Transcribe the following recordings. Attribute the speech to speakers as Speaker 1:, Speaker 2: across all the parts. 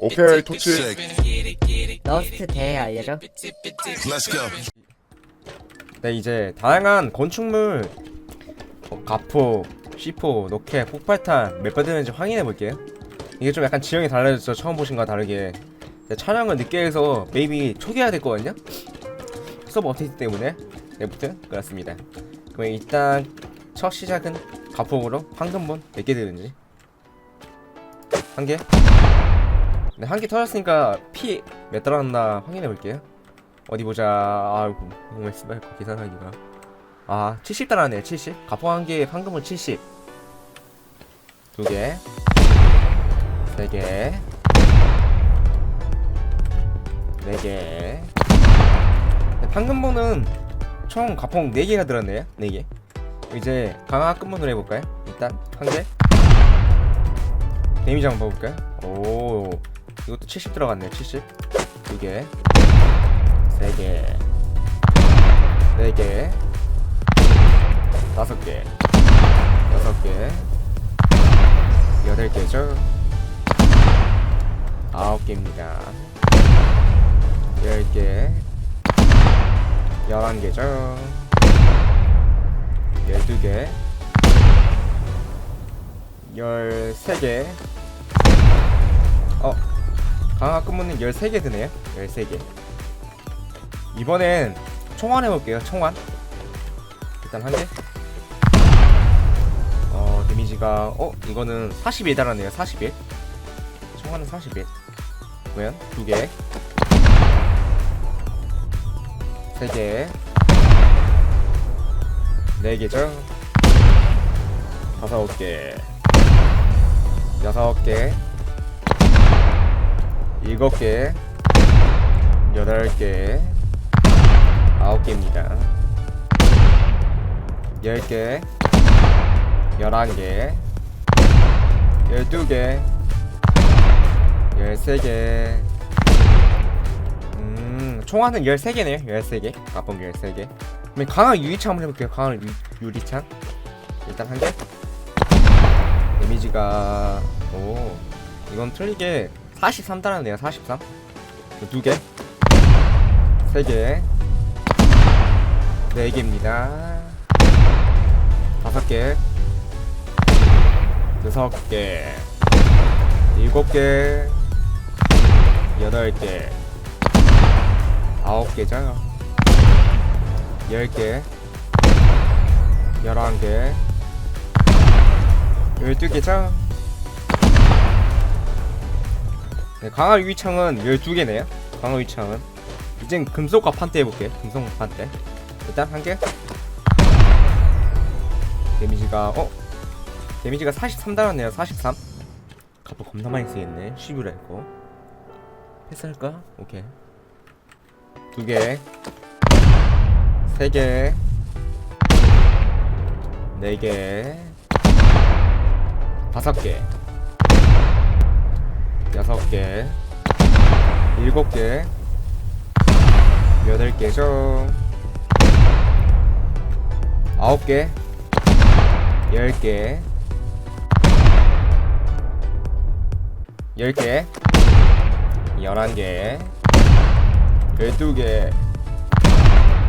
Speaker 1: 오케이 토치
Speaker 2: 러스트 대회 알려줘?
Speaker 3: Let's go.
Speaker 4: 네 이제 다양한 건축물 뭐 가포, C4, 로켓, 폭발탄 몇번 되는지 확인해 볼게요. 이게 좀 약간 지형이 달라졌죠 처음 보신 거와 다르게 네, 촬영을 늦게 해서 메이비 초기화 됐거든요. 서버 업데이트 때문에. 네, 아무튼 그렇습니다. 그럼 일단 첫 시작은 가포으로 황금본 몇 개 되는지. 한 개? 네, 한개 터졌으니까 피 몇 달았나 확인해 볼게요 어디 보자. 아이고, 정말 쓰발 거 계산하기가. 아, 70 달았네요. 70. 가포 한 개에 황금은 70. 두 개. 세 개. 네 개. 네, 황금본은 총 가포 4개가 들었네요. 4개. 이제 강화 끝문으로 해볼까요? 일단 한 개. 데미지 한번 봐볼까요? 오, 이것도 70 들어갔네요. 70. 두 개. 세 개, 네 개, 다섯 개, 여섯 개, 여덟 개죠. 아홉 개입니다. 열 개, 열한 개죠. 열두 개, 열세 개. 어, 강화 끝문은 열세 개 드네요. 열세 개. 이번엔 총환 해볼게요 총환 일단 한개. 어 데미지가 어 이거는 41 달았네요 41 총환은 41 그러면 두개. 세개. 네 개죠? 다섯 개. 여섯 개 일곱 개 여덟 개 아홉 개입니다. 열 개, 열한 개, 열두 개, 열세 개. 음, 총알은 열세 개네요. 열세 개. 가본 게 열세 개. 그럼 강한 유리창 한번 해볼게요. 강한 유, 유리창. 일단 한 개. 데미지가 오 이건 틀리게 43 달았네요. 43. 두 개. 세 개. 네 개입니다. 다섯 개, 여섯 개, 일곱 개, 여덟 개, 아홉 개죠. 열 개, 열한 개, 열두 개죠. 네, 강화 유리창은 열두 개네요. 강화 유리창은 이젠 금속과 판대 해볼게요. 금속 판대. 일단 한 개. 데미지가 어? 데미지가 43 달았네요. 43. 갑바 겁나 많이 쓰겠네. 11을 했고. 패스할까? 오케이. 두 개. 세 개. 네 개. 다섯 개. 여섯 개. 일곱 개. 여덟 개죠. 아홉 개, 열 개, 열 개, 열한 개, 열두 개,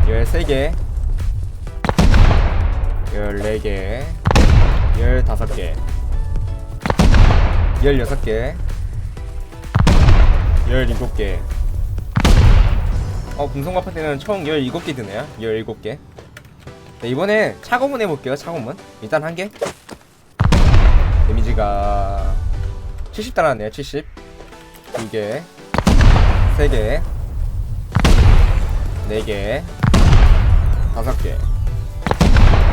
Speaker 4: 열세 개, 열네 개, 열다섯 개, 열여섯 개, 열일곱 개. 어, 금성 마파테는 총 17개 드네요. 17개. 네, 이번에 차고문 해볼게요 차고문. 일단 한개. 데미지가 70 달았네요 70 두개. 세개. 네개. 다섯 개.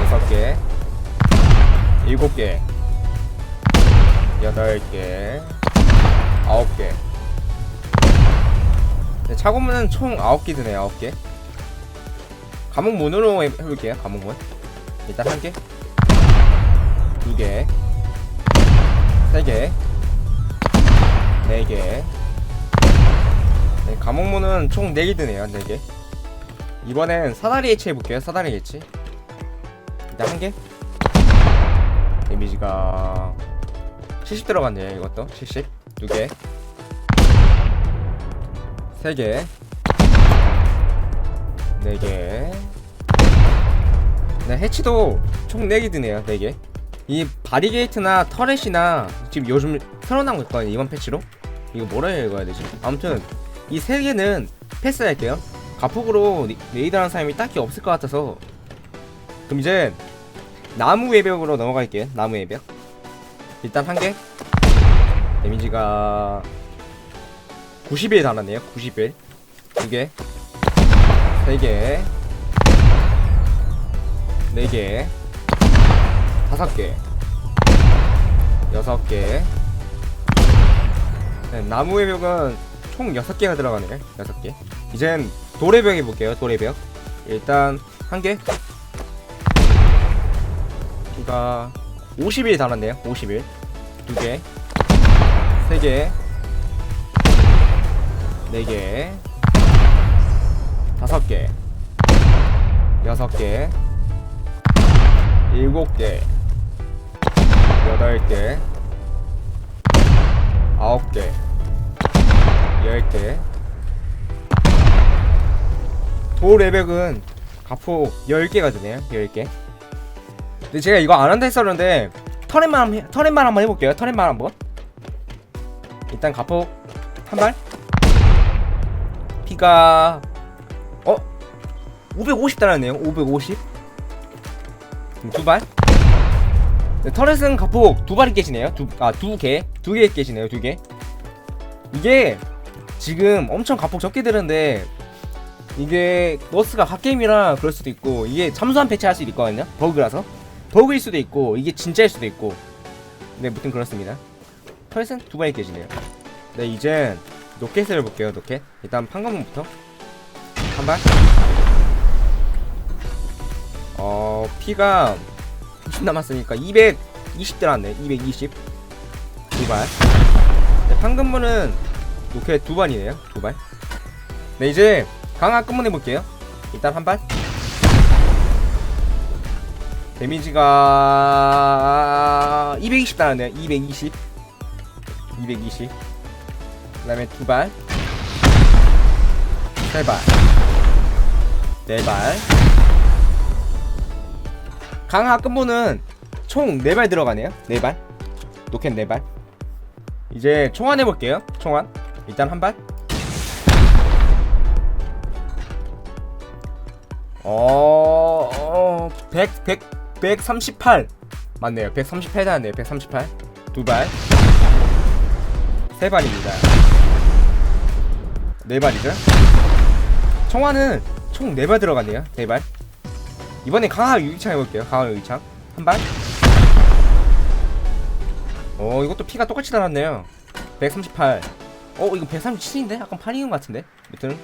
Speaker 4: 여섯 개. 일곱 개. 여덟 개. 아홉 개 네, 차고문은 총 아홉 개 드네요 아홉 개 감옥문으로 해- 해볼게요 감옥문 일단 한 개, 두 개, 세 개, 네 개. 네, 감옥문은 총네개 드네요 네 개. 이번엔 사다리 해치 해볼게요 사다리 해치. 일단 한 개. 데미지가 70 들어갔네요 이것도 70. 두 개, 3개. 4개. 네 해치도 총 4개 드네요 4개. 이 바리게이트나 터렛이나 지금 요즘 나온 거 있거든요 이번 패치로. 이거 뭐라 읽어야 되지? 아무튼 이 3개는 패스할게요. 가폭으로 리- 레이더라는 사람이 딱히 없을 것 같아서. 그럼 이제 나무 외벽으로 넘어갈게요 나무 외벽. 일단 한개. 데미지가 90일 달았네요. 90일. 두개. 세개. 네개. 다섯 개. 여섯 개. 네, 나무 외벽은 총 여섯 개가 들어가네요. 여섯 개. 이젠 도래벽 해볼게요 도래벽. 일단 한개. 두가 50일 달았네요. 50일. 두개. 세개 네개. 다섯 개. 여섯 개. 일곱 개. 여덟 개. 아홉 개. 열 개. 도레백은 가포 10개가 드네요 10개. 근데 제가 이거 안 한다 했었는데 터렛만 터렛만 한번 해볼게요 터렛만 한번. 일단 가포 한발 피가 어? 550 달았네요 550 두발 네, 터렛은 가폭 두 발이 깨지네요 두, 아, 두 개. 두 개 깨지네요, 두 개. 이게 지금 엄청 가폭 적게 되는데 이게 너스가 갓게임이라 그럴 수도 있고 이게 잠수함 배치할 수도 있거든요. 버그라서. 버그일 수도 있고 이게 진짜일 수도 있고 네, 무튼 그렇습니다. 터렛은 두 발이 깨지네요. 네, 이제 노켓을 해볼게요, 노켓. 일단 판검문부터. 한 발. 어, 피가 90 남았으니까 220 들어왔네. 220 두발. 네, 황금문은 이렇게 두 발이네요. 두발. 네 이제 강화 끝문 해볼게요. 일단 한발. 데미지가 220 달았네요 220 220 그 다음에 두 발. 세 발. 네 발. 강화 끝부는 총 4발 들어가네요. 4발. 노캔 4발. 이제 총환 해볼게요. 총환 일단 한 발. 어... 어... 100... 100... 138 맞네요. 138 나왔네요. 138 두 발. 세 발입니다 네 발이죠 총환은 총 4발 들어가네요 4발 이번에 강화 유기창 해볼게요. 강화 유기창 한 발. 어 이것도 피가 똑같이 달았네요. 138. 어 이거 137인데 약간 8인것 같은데. 무튼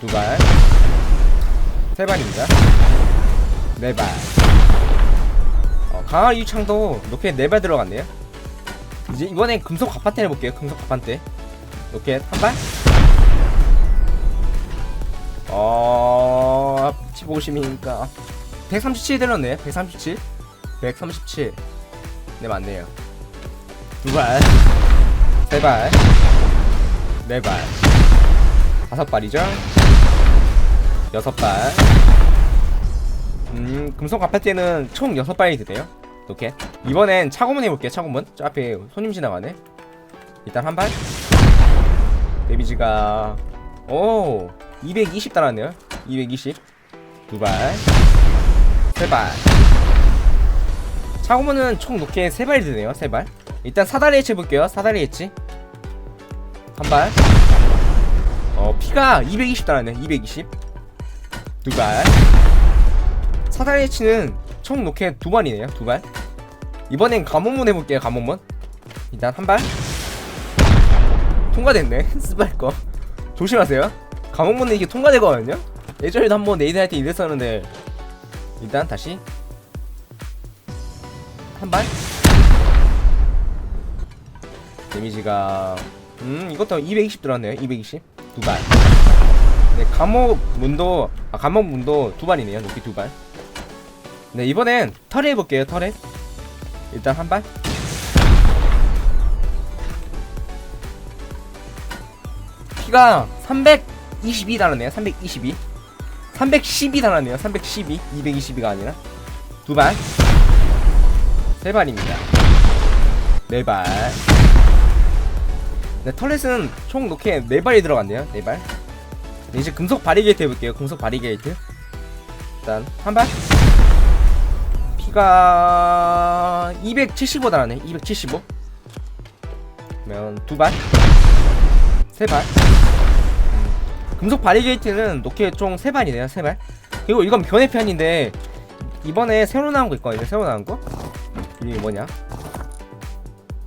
Speaker 4: 두 발. 세 발입니다. 네 발. 어, 강화 유기창도 로켓 네발 들어갔네요. 이제 이번엔 금속 갑판대 해볼게요. 금속 갑판대. 로켓 한 발. 어... 15심이니까. 137 들었네. 137 137 네 맞네요. 두 발. 세 발. 네 발. 다섯 발이죠? 여섯 발. 음, 금속 아파트는 총 여섯 발이 드네요. 이렇게 이번엔 차고문 해볼게요 차고문. 저 앞에 손님 지나가네. 일단 한 발. 데미지가. 오 220 달았네요. 220 두발. 세발. 차고문은 총 높게 세발 드네요. 세발. 일단 사다리 해치 해볼게요. 사다리 해치. 한발. 어 피가 220 달았네. 220 두발. 사다리 해치는 총 높게 두 발이네요. 두발. 이번엔 감옥문 해볼게요 감옥문. 일단 한발. 통과됐네. 스발 거. 조심하세요 감옥문은 이게 통과되거든요 예전에도 한번 네이드 할 때 이랬었는데 일단 다시 한 발. 데미지가 음 이것도 220 들어왔네요. 220 두 발. 네 감옥 문도 아 감옥 문도 두 발이네요. 높이 두 발. 네 이번엔 털에 해볼게요. 털에 일단 한 발. 피가 322 달았네요. 322. 312 달았네요. 312. 222가 아니라 두 발. 세 발입니다. 네 발. 네, 털렛은 총 놓게 네 발이 들어갔네요. 네 발. 네, 이제 금속 바리게이트 해볼게요. 금속 바리게이트. 일단 한 발. 피가 275 달았네. 275. 그러면 두 발. 세 발. 음, 금속 바리게이트는 놓게 총세 발이네요. 세 발. 그리고 이건 변해편인데 이번에 새로 나온 거 있거든요. 새로 나온 거. 이게 뭐냐?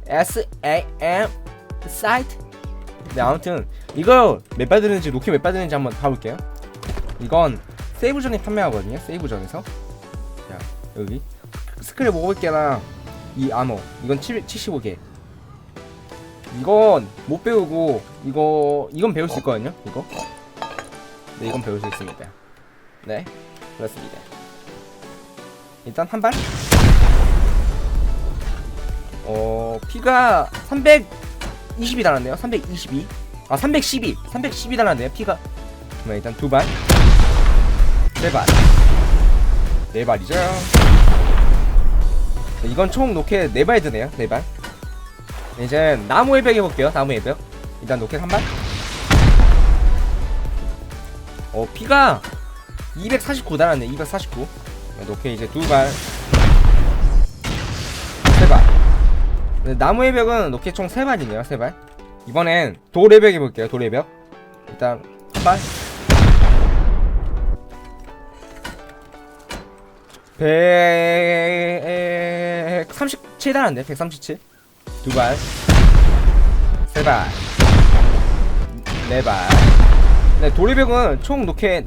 Speaker 4: S A M 사이트. 네 아무튼 이거 몇 발 드는지 놓게 몇발 드는지 한번 봐볼게요. 이건 세이브 전에 판매하거든요. 세이브 전에서. 자 여기 스크랩 500개랑 이 아머 이건 7, 75개. 이건 못 배우고 이거 이건 배울 수 있거든요. 이거. 네 이건 배울 수 있습니다. 네 그렇습니다. 일단 한 발. 어 피가 320이 달았네요. 322. 아 312. 312 달았네요. 피가. 그러면 일단 두 발. 세 발. 네 발이죠. 네, 이건 총 로켓 네 발 드네요. 네 발. 이제 나무 외벽 해볼게요. 나무 외벽. 일단 로켓 한 발. 어 피가 249 달았네. 249. 로켓 이제 두 발. 세 발. 네, 나무 외벽은 로켓 총세 발이네요. 세 발. 이번엔 돌 외벽 해볼게요. 돌 외벽. 일단 한 발. 137 달았네. 137. 두 발. 세 발. 네 발. 네, 도리백은 총 로켓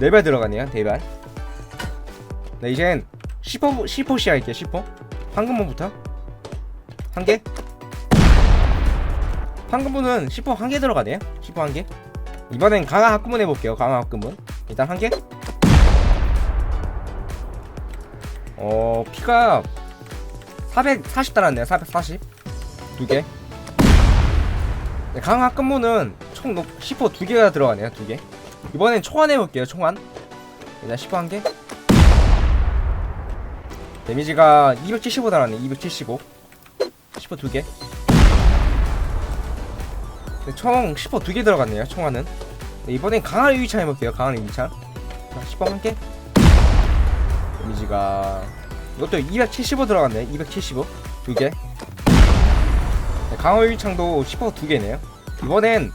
Speaker 4: 네발 들어가네요. 네 발. 네, 이젠 10호, 10호 시작할게요. 10호. 황금문부터. 한 개. 황금문은 10호 한 개 들어가네요. 10호 한 개. 이번엔 강화 학구문 해볼게요. 강화 학구문. 일단 한 개. 어, 피가 440 달았네요. 440. 두 개. 네, 강화 학급문은 총 녹- 10호 두 개가 들어가네요. 두 개. 이번엔 총안 해볼게요. 총안. 일단 10호 한 개. 데미지가 275 달았네. 275. 10호 두 개. 네, 총 10호 두 개 들어갔네요. 총안은. 네, 이번엔 강화 유이창 해볼게요. 강화 유이창. 자, 10호 한 개. 데미지가 이것도 275 들어갔네. 275. 두 개. 네, 강화 유이창도 10호 두 개네요. 이번엔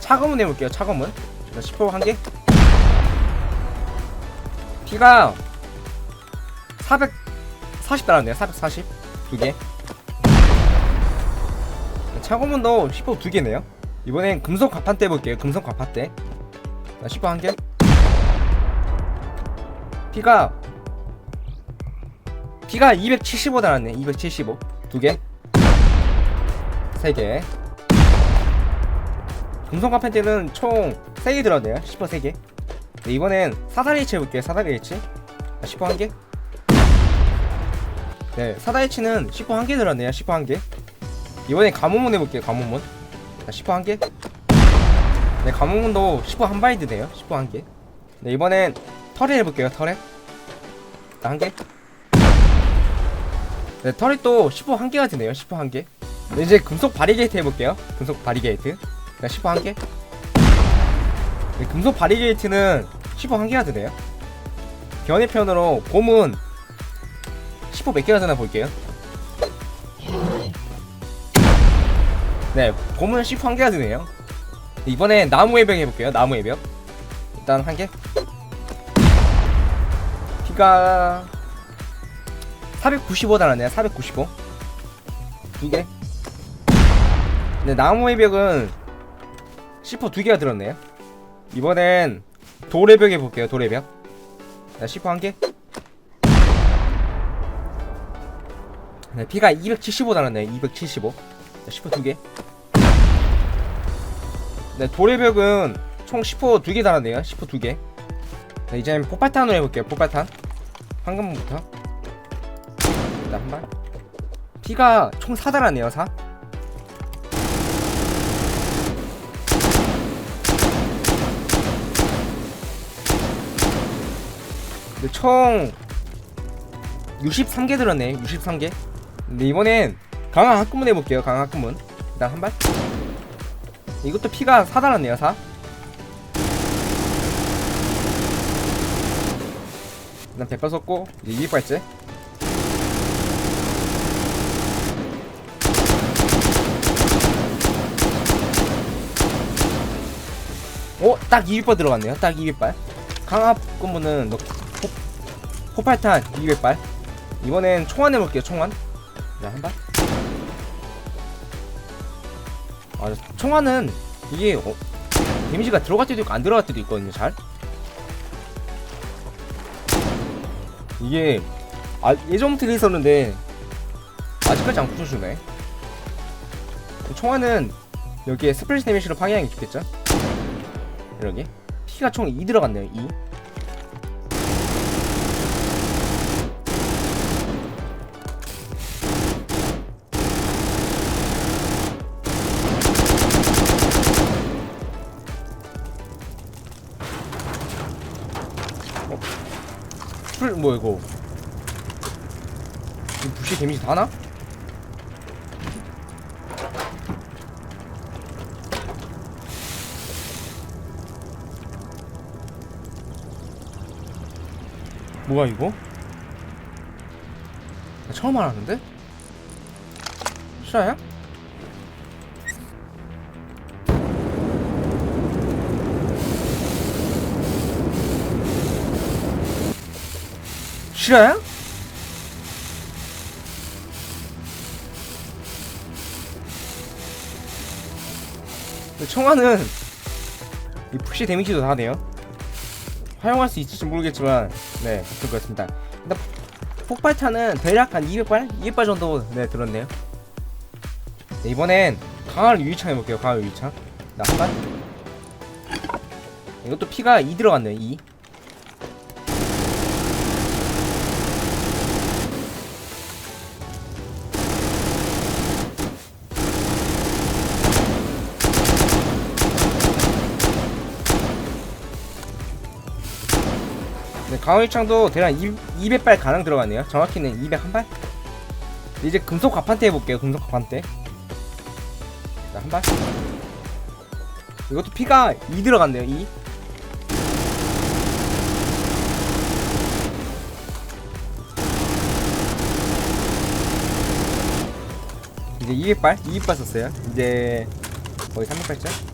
Speaker 4: 차검문 해볼게요. 차검문. 자, 10호 한 개. 피가 440 달았네요. 440. 두 개. 네, 차검문도 10호 두 개네요. 이번엔 금속 갑판대 해볼게요. 금속 갑판대. 자, 10호 한 개. 피가 피가 275 달았네. 275. 두 개. 세 개. 금속 카펜트는 총 3개 들었네요. 10호 3개. 네, 이번엔 사다리 H 해볼게요. 사다리 H. 아, 10호 한 개. 네, 사다리 H는 10호 한개 들었네요. 10호 한 개. 이번엔 가문문 해볼게요. 가문문. 자, 10호 한 개. 네, 가문문도 10호 한 발이 드네요. 10호 한 개. 네, 이번엔 터렛 해볼게요. 터렛. 자, 한 개. 네, 터렛도 10호 한 개가 드네요. 10호 한 개. 네, 이제 금속 바리게이트 해볼게요. 금속 바리게이트. 자, 10호 한 개. 네, 금속 바리게이트는 10호 한 개가 드네요. 변해편으로 곰은 10호 몇 개가 되나 볼게요. 네, 곰은 10호 한 개가 드네요. 네, 이번에 나무 해병 해볼게요. 나무 해병. 일단 한 개. 피가 495 달았네요. 495. 두 개. 네, 나무 해벽은 10호 두 개가 들었네요. 이번엔 돌해벽 해볼게요. 네, 10호 한 개. 네, 피가 275 달았네요. 275. 네, 10호 두 개. 네, 돌해벽은 총 10호 두 개 달았네요. 10호 두 개. 네, 이제 폭발탄으로 해볼게요. 폭발탄. 황금부터. 일단 한 발. 피가 총 4 달았네요. 4. 네, 총 63개 들었네 63개. 근데 이번엔 강한 학구문 해볼게요 강한 학구문. 일단 한발. 이것도 피가 4 달았네요 4 일단 100발 썼고 이제 200발째 오! 어, 딱 200발 들어갔네요. 딱 200발. 강압 너 포, 포팔탄 200발. 이번엔 총알 해볼게요 총알 자 한발. 아 총알은 이게 어, 데미지가 들어갈 때도 있고 안 들어갈 때도 있거든요 잘. 이게 아 예전부터 있었는데 아직까지 안 부서주네. 총알은 여기에 스플래시 데미지로 게 좋겠죠? 이러게. 피가 총 2 들어갔네요 2 뭐야 이거 이 부시 데미지 다나? 뭐야 이거? 나 처음 알았는데? 실화야? 실화야? 청아는 이 푸시 데미지도 다네요. 활용할 수 있을지 모르겠지만 네 그럴 것 같습니다. 일단 폭발탄은 대략 한 200발? 200발 정도 네 들었네요. 네, 이번엔 강화를 유리창 해볼게요. 강화 유리창. 나한 발. 이것도 피가 2 들어갔네요. 2. 네, 강화유창도 대략 2, 200발 가량 들어갔네요. 정확히는 201발. 이제 금속 가판대 해볼게요. 금속 가판대. 자, 한 발. 이것도 피가 2 들어갔네요. 2. 이제 200발, 200발 썼어요. 이제 거의 300발째.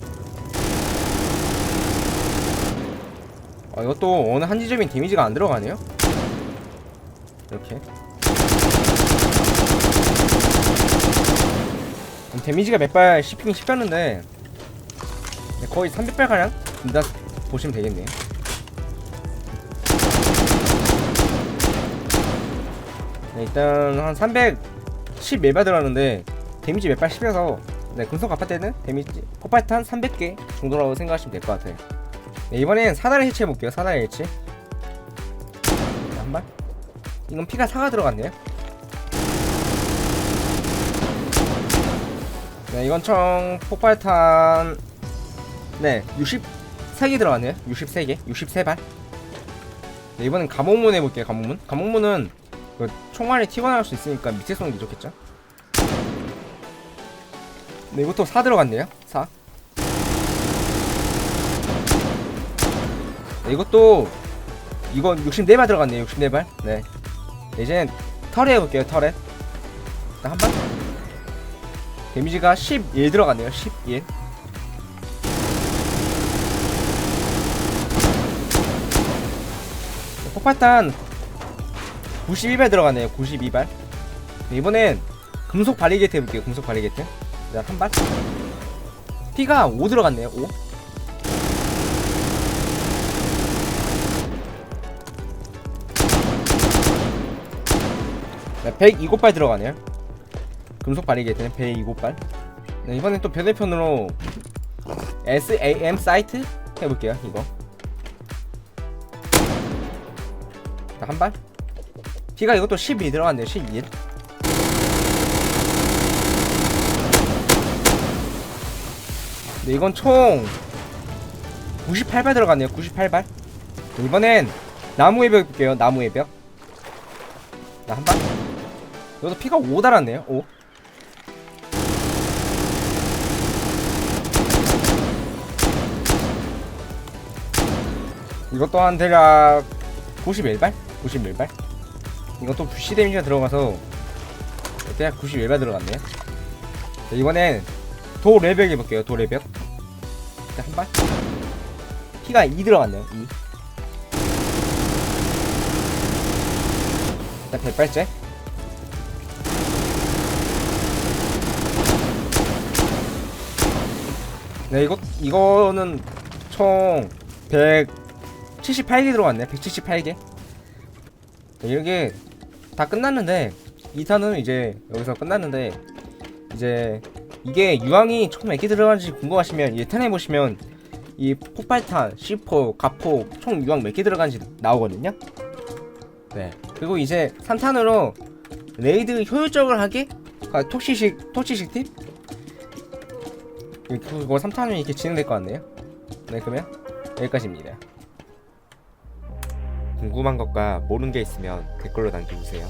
Speaker 4: 아, 이것도 어느 한 지점인 데미지가 안 들어가네요. 이렇게. 데미지가 몇 발 씹히긴 씹혔는데 네, 거의 300발 가량 준다 보시면 되겠네요. 네, 일단 한 310몇발 들어갔는데 데미지 몇 발 씹혀서 네, 금속 아파 때는 데미지 폭발탄 300개 정도라고 생각하시면 될 것 같아요. 네, 이번엔 사다리 해체 해 볼게요. 사다리 해체. 자, 한 발. 이건 피가 4가 들어갔네요. 네, 이건 총 폭발탄 네, 63개 들어갔네요. 63개, 63발. 네, 이번엔 감옥문 해볼게요. 감옥문. 감옥문은 그 총알이 튀어나올 수 있으니까 밑에 쏘는 게 좋겠죠. 네, 이것도 4 들어갔네요. 4. 네, 이것도 이건 64발 들어갔네요 64발. 네. 이제는 털에 해볼게요 털에. 일단 한발. 데미지가 11 들어갔네요 11 폭발탄 92발 들어갔네요 92발. 네, 이번엔 금속 바리게트 해볼게요 금속 바리게트. 네, 한발. 피가 5 들어갔네요 5 네, 102곳발 들어가네요. 금속 바리게이트는 102곳발. 네, 이번엔 또 변대편으로 SAM 사이트 해볼게요. 이거. 자, 한 발. 피가 이것도 12 들어갔네요. 12. 네, 이건 총 98발 들어갔네요. 98발. 이번엔 나무의 벽 볼게요 나무의 벽 나 한방 여기서 피가 5 달았네요 5 이것 또한 대략 91발? 91발? 이것도 부시 데미지가 들어가서 대략 91발 들어갔네요 자, 이번엔 도 레벨 해볼게요 도 레벨 자, 한 발. 피가 2 들어갔네요 2 일단 백발째 네 이거 이거는 총 178개 들어갔네. 178개. 이게 다 끝났는데 2탄은 이제 여기서 끝났는데 이제 이게 유황이 총몇개 들어가는지 궁금하시면 1탄 해보시면 이 폭발탄, C4, 가포 총 유황 몇 개 들어가는지 나오거든요. 네. 그리고 이제 3탄으로 레이드 효율적으로 하게 아, 토치식 토치식 팁 그거 3탄은 이렇게 진행될 것 같네요. 네 그러면 여기까지입니다. 궁금한 것과 모르는 게 있으면 댓글로 남겨주세요